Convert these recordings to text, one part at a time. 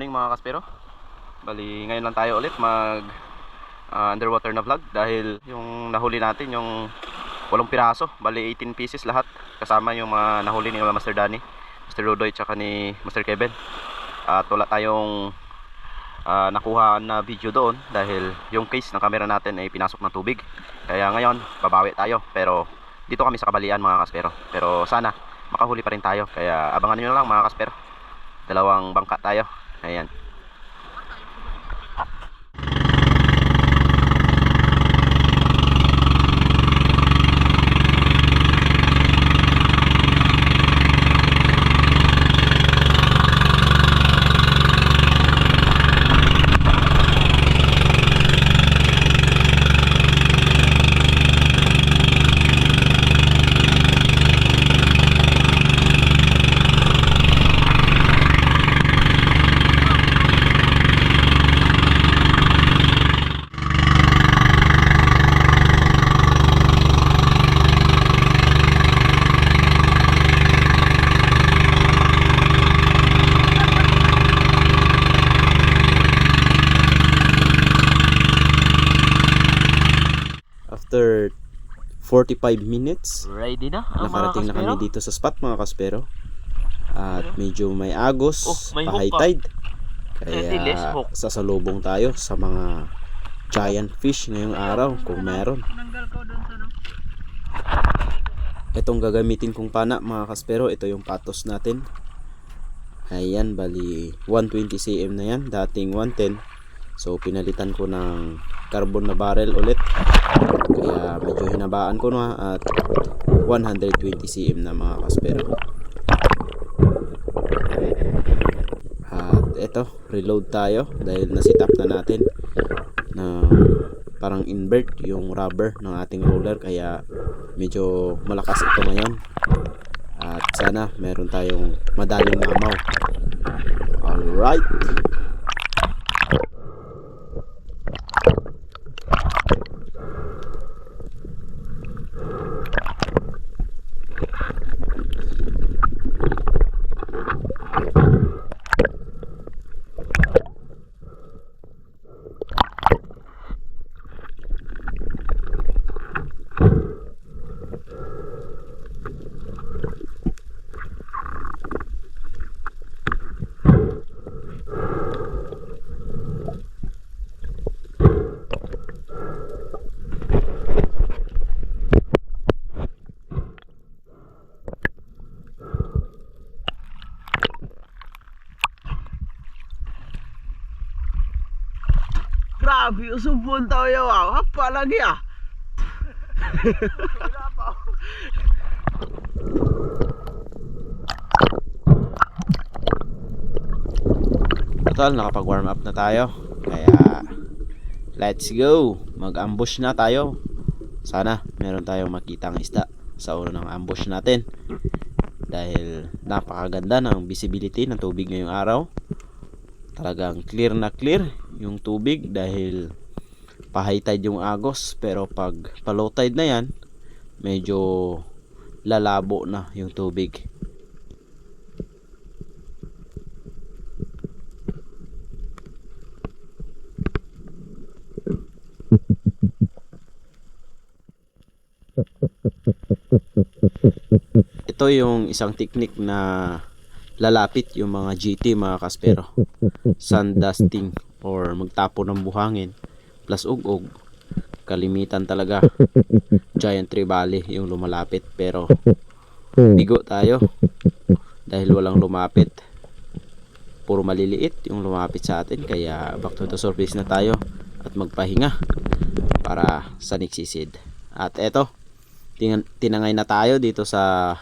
morning mga kaspero. Bali, ngayon lang tayo ulit mag ah, underwater na vlog dahil yung nahuli natin yung walong piraso, bali 18 pieces lahat kasama yung mga nahuli ni Master Danny, Master Rodoy tsaka ni Master Kevin. At wala tayong ah, nakuha na video doon dahil yung case ng camera natin ay pinasok ng tubig. Kaya ngayon, babawi tayo pero dito kami sa kabalian mga kaspero. Pero sana makahuli pa rin tayo. Kaya abangan niyo lang mga kaspero. Dalawang bangka tayo. Ayan. 45 minutes, Ready na? nakarating na kami dito sa spot mga kaspero. At medyo may agos, Oh, may pa high tide. Kaya sasalubong tayo sa mga giant fish ngayong araw kung meron. Itong gagamitin kong pana mga kaspero, ito yung patos natin. Ayan, bali 120 cm na yan, dating 110. So pinalitan ko ng carbon na barrel ulit. Kaya medyo hinabaan ko na at 120 cm na mga kaspero. At eto, reload tayo dahil nasit up na natin na parang invert yung rubber ng ating roller kaya medyo malakas ito ngayon. At sana meron tayong madaling mamaw. Alright. Tayo ah. Hapa lagi ah. Total, nakapag warm up na tayo. Kaya, let's go. Mag-ambush na tayo. Sana, meron tayong makitang isda sa ulo ng ambush natin. Dahil napakaganda ng visibility ng tubig ngayong araw. Talagang clear na clear yung tubig dahil pa-high tide yung agos. Pero pag pa-low tide na yan, medyo lalabo na yung tubig. Ito yung isang technique na lalapit yung mga GT mga kaspero. Sun dusting or magtapo ng buhangin plus ug-ug. Kalimitan talaga giant trevally yung lumalapit pero bigo tayo dahil walang lumapit. Puro maliliit yung lumapit sa atin kaya back to the surface na tayo at magpahinga para sa nagsisid. At eto, tinangay na tayo dito sa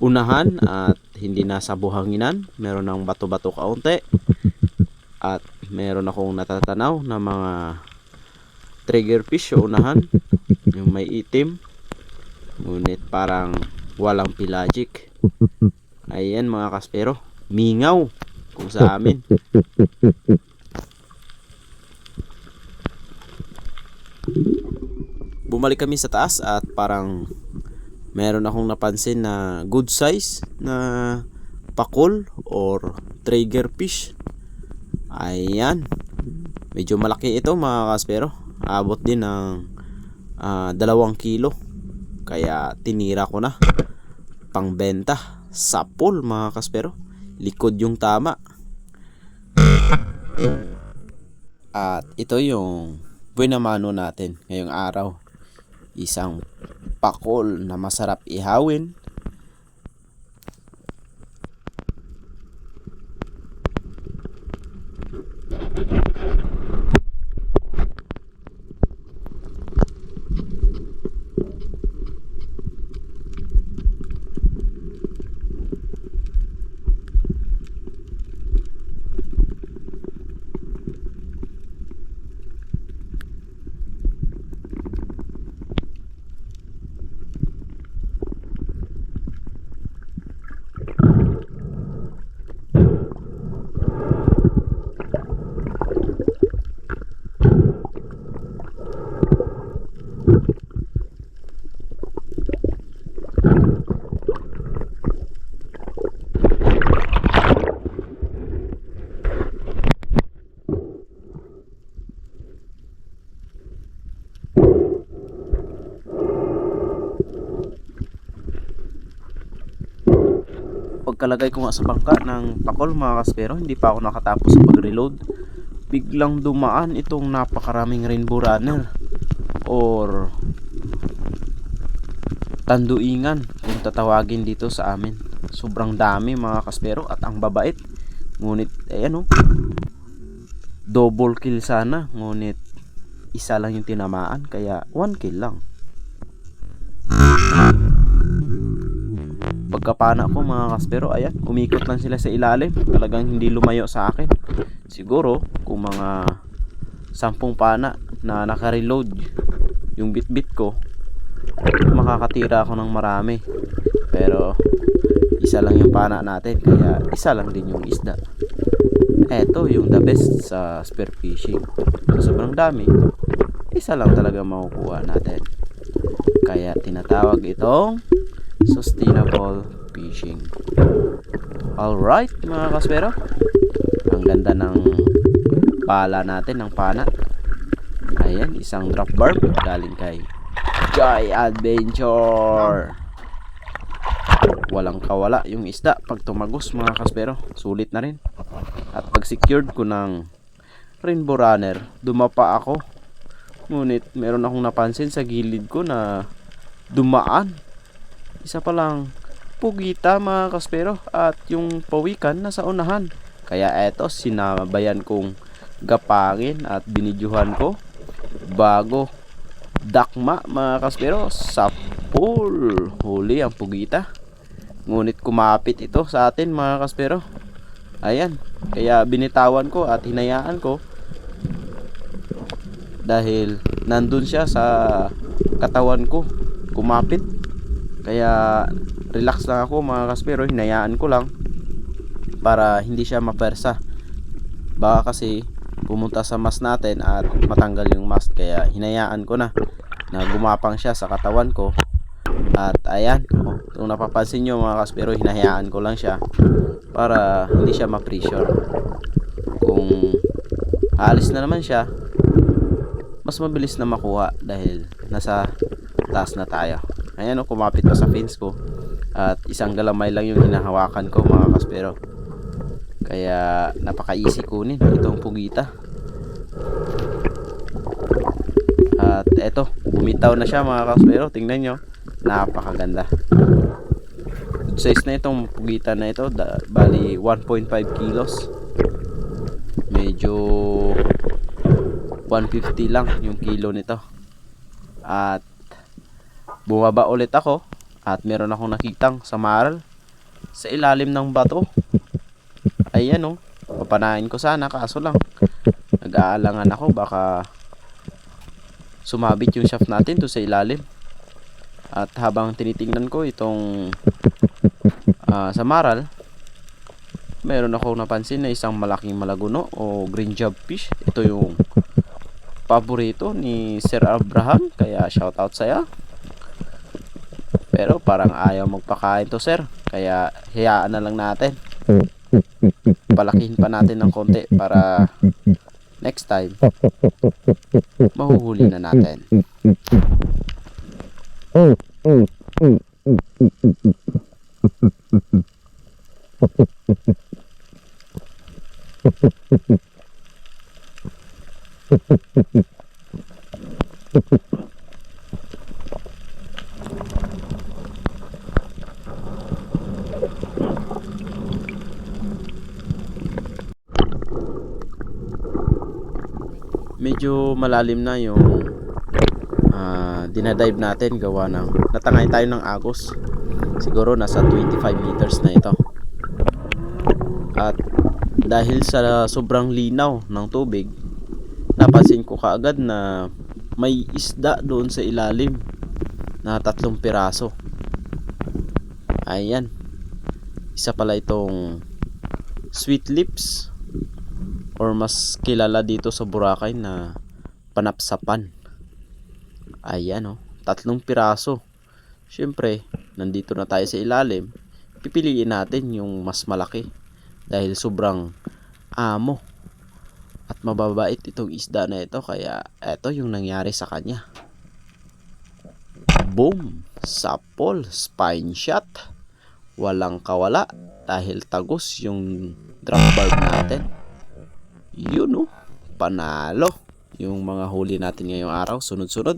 unahan at hindi na sa buhanginan. Meron ng bato-bato kaunti. At meron akong natatanaw na mga trigger fish sa unahan. Yung may itim. Ngunit parang walang pelagic. Ayan mga kaspero. Mingaw kung sa amin. bumalik kami sa taas at parang meron akong napansin na good size na pakol or trigger fish Ayan. Medyo malaki ito mga kaspero. Abot din ng ah, dalawang kilo. Kaya tinira ko na. Pangbenta. Sa pool mga kaspero. Likod yung tama. At ito yung buena mano natin ngayong araw. Isang pakol na masarap ihawin. Pagkalagay ko nga sa bangka ng pakol mga kaspero. Hindi pa ako nakatapos sa pag-reload biglang dumaan itong napakaraming rainbow runner. Or tanduingan kung tatawagin dito sa amin. Sobrang dami mga kaspero at ang babait. Ngunit ayan o double kill sana ngunit isa lang yung tinamaan kaya one kill lang pagkapana ko mga kaspero ayan umikot lang sila sa ilalim. Talagang hindi lumayo sa akin. Siguro kung mga sampung pana na naka-reload yung bit-bit ko makakatira ako ng marami. Pero isa lang yung pana natin kaya isa lang din yung isda. Eto yung the best sa spear fishing. Sa sobrang dami isa lang talaga makukuha natin. Kaya tinatawag itong sustainable fishing. Alright mga kaspero. Ang ganda ng pala natin, ng pana. Ayan, isang drop barb galing kay Joy Adventure. Walang kawala yung isda pag tumagos mga kaspero. Sulit na rin. At pag secured ko ng rainbow runner, dumapa ako. Ngunit meron akong napansin sa gilid ko na dumaan isa pa lang pugita mga kaspero at yung pawikan nasa unahan. Kaya eto sinabayan kong gapangin at binidyuhan ko bago dakma mga kaspero sa pool. Huli ang pugita. Ngunit kumapit ito sa atin mga kaspero. Ayan kaya binitawan ko at hinayaan ko dahil nandun siya sa katawan ko. Kumapit kaya relax lang ako mga kaspero, hinayaan ko lang para hindi siya mapersa. Baka kasi pumunta sa mas natin at matanggal yung mast kaya hinayaan ko na na gumapang siya sa katawan ko. At ayan, kung napapansin nyo mga kaspero, hinahayaan ko lang siya para hindi siya ma-pressure. Kung alis na naman siya, mas mabilis na makuha dahil nasa taas na tayo. Ayan o, kumapit pa sa fence ko. At isang galamay lang yung hinahawakan ko mga kaspero. Kaya napaka-easy kunin itong pugita. At eto, bumitaw na siya mga kaspero. Tingnan nyo, napakaganda. Good size na itong pugita na ito. Da, bali 1.5 kilos. Medyo 150 lang yung kilo nito. At bumaba ulit ako at meron akong nakitang samaral sa ilalim ng bato. Ayan o papanain ko sana kaso lang nag-aalangan ako. Baka sumabit yung shaft natin to sa ilalim. At habang tinitingnan ko itong ah, samaral meron ako napansin na isang malaking malaguno o green job fish ito yung paborito ni Sir Abraham kaya shout out saya pero parang ayaw magpakain to sir. Kaya hayaan na lang natin. Palakihin pa natin ng konti para next time mahuhuli na natin. medyo malalim na yung ah, dinadive natin gawa ng natangay tayo ng agos siguro nasa 25 meters na ito. At dahil sa sobrang linaw ng tubig napansin ko kaagad na may isda doon sa ilalim na tatlong piraso. Ayan. Isa pala itong sweet lips or mas kilala dito sa Boracay na panapsapan. Ayan oh, tatlong piraso. Siyempre, nandito na tayo sa ilalim. Pipiliin natin yung mas malaki dahil sobrang amo at mababait itong isda na ito kaya eto yung nangyari sa kanya. Boom! Sapol, spine shot. Walang kawala dahil tagos yung drop barb natin yun oh, panalo yung mga huli natin ngayong araw. Sunod-sunod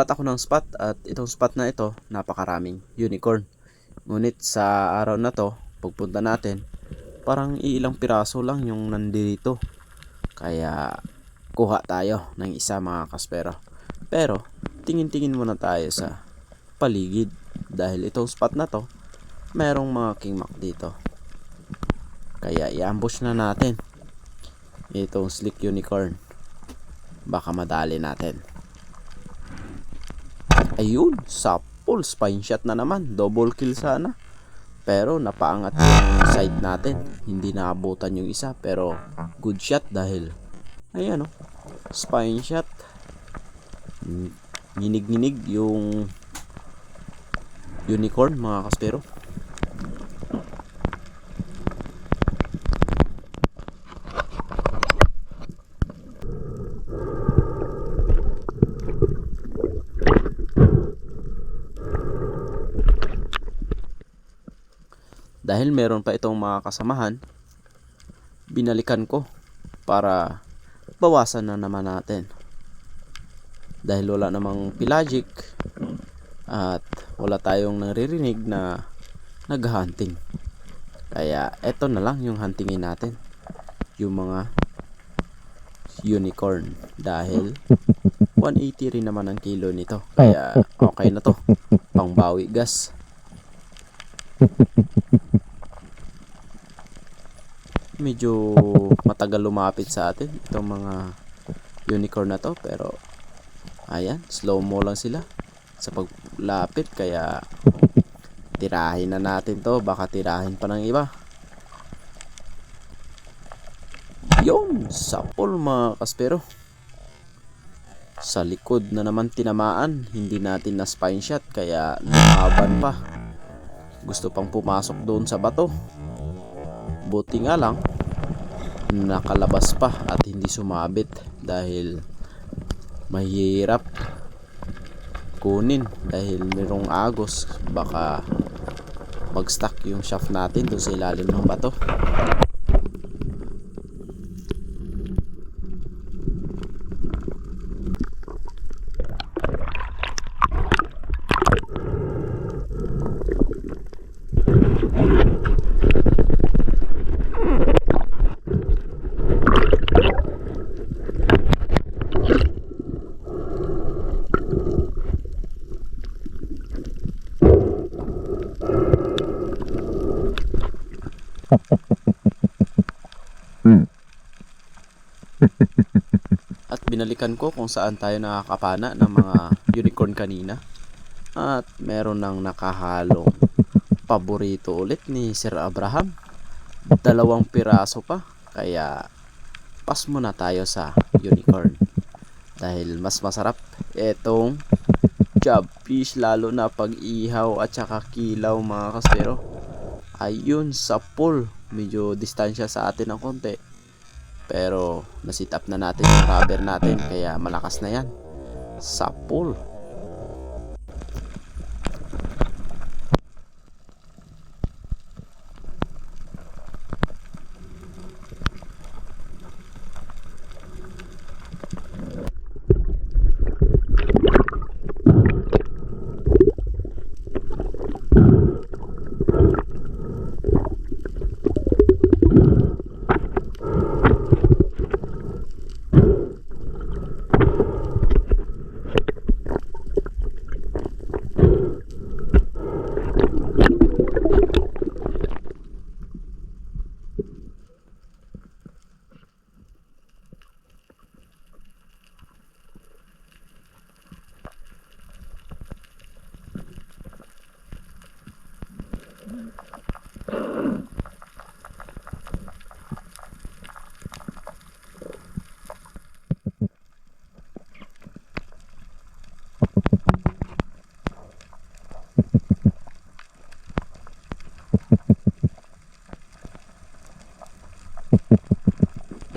lumipat ako ng spot at itong spot na ito napakaraming unicorn. Ngunit sa araw na to pagpunta natin parang iilang piraso lang yung nandito. Kaya kuha tayo ng isa mga kaspero pero tingin-tingin muna tayo sa paligid. Dahil itong spot na to merong mga kingmak dito. Kaya i-ambush na natin itong slick unicorn. Baka madali natin Ayun, sapol, spine shot na naman. Double kill sana. Pero napaangat yung side natin. Hindi naabutan yung isa. Pero good shot dahil, ayan oh, spine shot. Nginig-nginig yung unicorn mga kaspero. Dahil meron pa itong mga kasamahan binalikan ko para bawasan na naman natin. Dahil wala namang pelagic at wala tayong naririnig na naghahunting kaya eto na lang yung huntingin natin. Yung mga unicorn. Dahil 180 rin naman ang kilo nito. Kaya okay na to. Pangbawi gas medyo matagal lumapit sa atin itong mga unicorn na to pero ayan slow mo lang sila sa paglapit kaya tirahin na natin to baka tirahin pa ng iba. Yun sapol mga kaspero. Sa likod na naman tinamaan hindi natin na spine shot kaya lumaban pa. Gusto pang pumasok doon sa bato. Buti nga lang, nakalabas pa at hindi sumabit dahil mahirap kunin dahil merong agos baka mag-stuck yung shaft natin doon sa ilalim ng bato. Binalikan ko kung saan tayo nakakapana ng mga unicorn kanina. At meron nang nakahalong paborito ulit ni Sir Abraham. Dalawang piraso pa. Kaya pas muna tayo sa unicorn. Dahil mas masarap itong job fish lalo na pag ihaw at saka kilaw mga kaspero. Ayun sa pool. Medyo distansya sa atin ng konti. Pero nasit up na natin yung rubber natin kaya malakas na yan. Sa pool.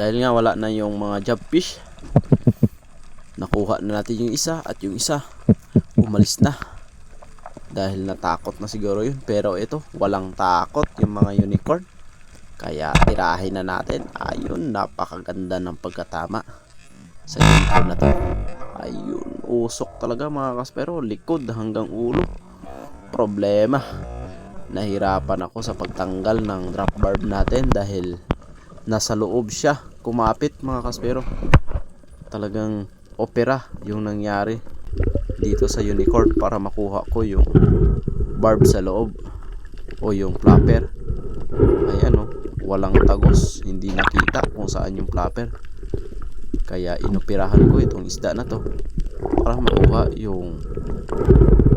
Dahil nga wala na yung mga job fish. Nakuha na natin yung isa at yung isa umalis na. Dahil natakot na siguro yun. Pero ito, walang takot yung mga unicorn. Kaya tirahin na natin. Ayun, napakaganda ng pagkatama sa unicorn na to. Ayun, usok talaga mga kaspero. Likod hanggang ulo. Problema. Nahirapan ako sa pagtanggal ng drop barb natin dahil nasa loob siya kumapit mga kaspero. Talagang opera yung nangyari dito sa unicorn para makuha ko yung barb sa loob o yung flapper. Ayan o walang tagos. Hindi nakita kung saan yung flapper. Kaya inoperahan ko itong isda na to para makuha yung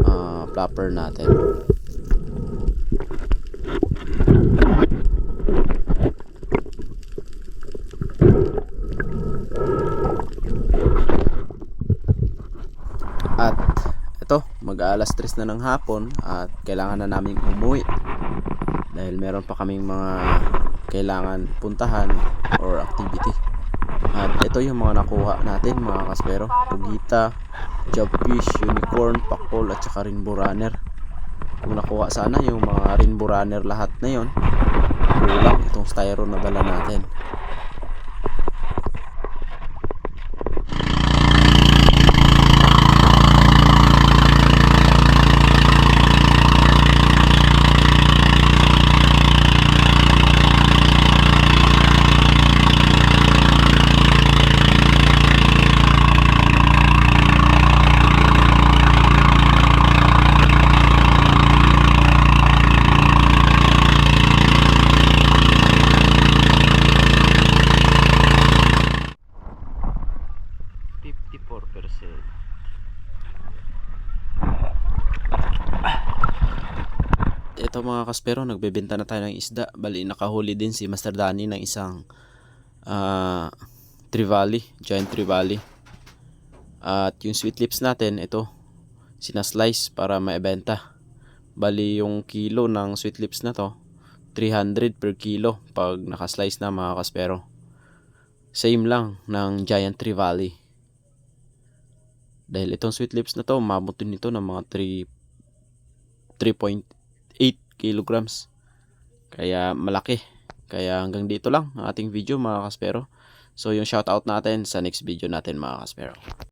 ah, flapper natin At mag-aalas 3 na ng hapon at kailangan na namin umuwi. Dahil meron pa kaming mga kailangan puntahan or activity. At ito yung mga nakuha natin mga kaspero. Pugita, jobfish, unicorn, pakol at saka rainbow runner. Kung nakuha sana yung mga rainbow runner lahat na yon kulang itong styro na dala natin. Ito mga kaspero, nagbebenta na tayo ng isda. Bali, nakahuli din si Master Danny ng isang ah trevally, giant trevally. At yung sweet lips natin, ito, sinaslice para maibenta. Bali yung kilo ng sweet lips na to, 300 per kilo pag nakaslice na mga kaspero. Same lang ng Giant Tree Valley. Dahil itong sweet lips na to, umabot din nito ng mga 3 3.8 kilograms. Kaya malaki. Kaya hanggang dito lang ang ating video mga kaspero. So yung shoutout natin sa next video natin mga kaspero.